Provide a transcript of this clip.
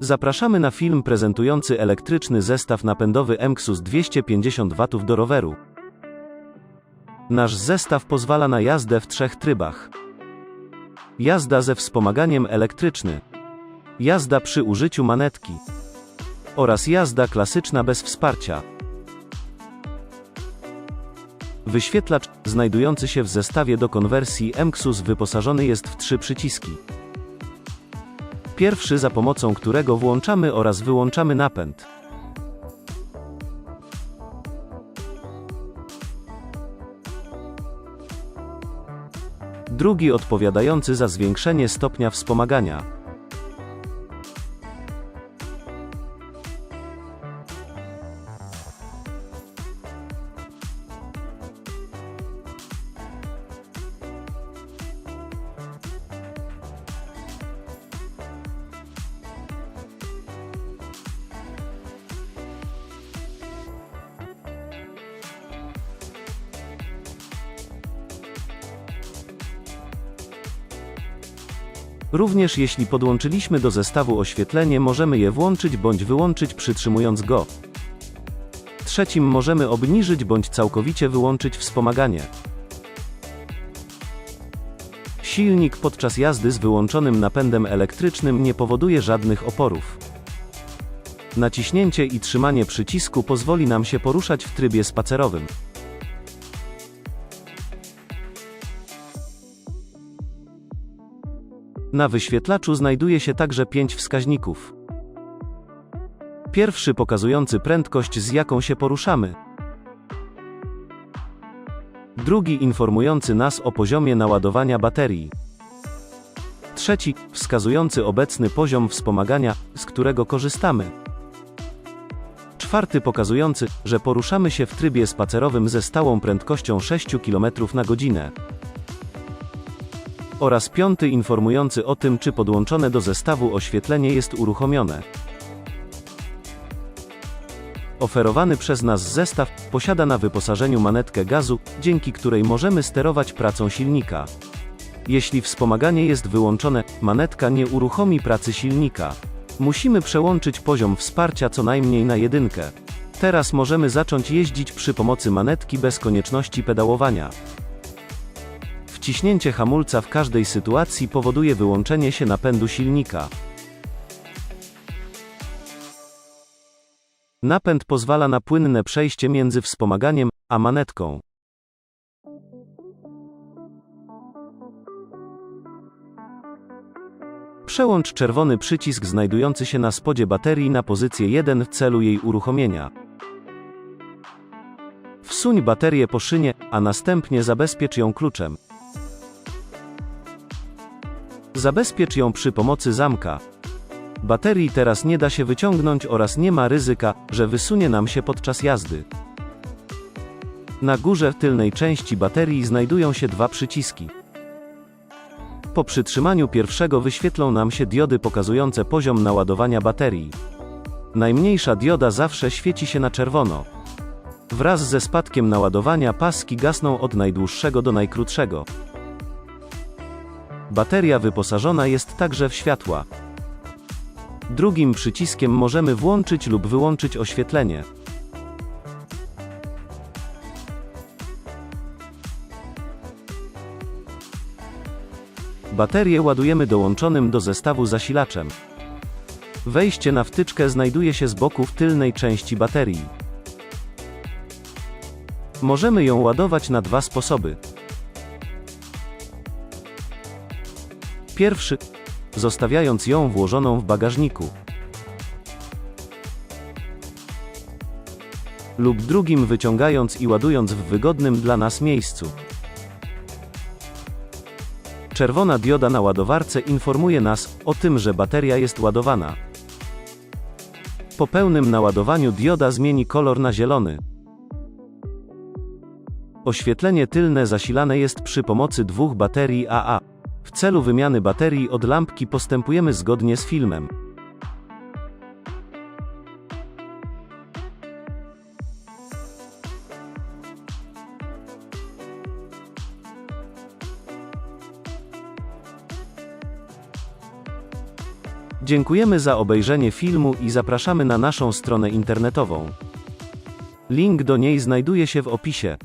Zapraszamy na film prezentujący elektryczny zestaw napędowy MXUS 250 W do roweru. Nasz zestaw pozwala na jazdę w trzech trybach. Jazda ze wspomaganiem elektryczny. Jazda przy użyciu manetki. Oraz jazda klasyczna bez wsparcia. Wyświetlacz, znajdujący się w zestawie do konwersji MXUS wyposażony jest w trzy przyciski. Pierwszy za pomocą którego włączamy oraz wyłączamy napęd. Drugi odpowiadający za zwiększenie stopnia wspomagania. Również jeśli podłączyliśmy do zestawu oświetlenie, możemy je włączyć bądź wyłączyć przytrzymując go. Trzecim możemy obniżyć bądź całkowicie wyłączyć wspomaganie. Silnik podczas jazdy z wyłączonym napędem elektrycznym nie powoduje żadnych oporów. Naciśnięcie i trzymanie przycisku pozwoli nam się poruszać w trybie spacerowym. Na wyświetlaczu znajduje się także pięć wskaźników. Pierwszy pokazujący prędkość z jaką się poruszamy. Drugi informujący nas o poziomie naładowania baterii. Trzeci, wskazujący obecny poziom wspomagania, z którego korzystamy. Czwarty pokazujący, że poruszamy się w trybie spacerowym ze stałą prędkością 6 km na godzinę oraz piąty informujący o tym, czy podłączone do zestawu oświetlenie jest uruchomione. Oferowany przez nas zestaw posiada na wyposażeniu manetkę gazu, dzięki której możemy sterować pracą silnika. Jeśli wspomaganie jest wyłączone, manetka nie uruchomi pracy silnika. Musimy przełączyć poziom wsparcia co najmniej na jedynkę. Teraz możemy zacząć jeździć przy pomocy manetki bez konieczności pedałowania. Wciśnięcie hamulca w każdej sytuacji powoduje wyłączenie się napędu silnika. Napęd pozwala na płynne przejście między wspomaganiem a manetką. Przełącz czerwony przycisk znajdujący się na spodzie baterii na pozycję 1 w celu jej uruchomienia. Wsuń baterię po szynie, a następnie zabezpiecz ją kluczem. Zabezpiecz ją przy pomocy zamka. Baterii teraz nie da się wyciągnąć oraz nie ma ryzyka, że wysunie nam się podczas jazdy. Na górze tylnej części baterii znajdują się dwa przyciski. Po przytrzymaniu pierwszego wyświetlą nam się diody pokazujące poziom naładowania baterii. Najmniejsza dioda zawsze świeci się na czerwono. Wraz ze spadkiem naładowania paski gasną od najdłuższego do najkrótszego. Bateria wyposażona jest także w światła. Drugim przyciskiem możemy włączyć lub wyłączyć oświetlenie. Baterię ładujemy dołączonym do zestawu zasilaczem. Wejście na wtyczkę znajduje się z boku w tylnej części baterii. Możemy ją ładować na dwa sposoby. Pierwszy, zostawiając ją włożoną w bagażniku. Lub drugim wyciągając i ładując w wygodnym dla nas miejscu. Czerwona dioda na ładowarce informuje nas o tym, że bateria jest ładowana. Po pełnym naładowaniu dioda zmieni kolor na zielony. Oświetlenie tylne zasilane jest przy pomocy dwóch baterii AA. W celu wymiany baterii od lampki postępujemy zgodnie z filmem. Dziękujemy za obejrzenie filmu i zapraszamy na naszą stronę internetową. Link do niej znajduje się w opisie.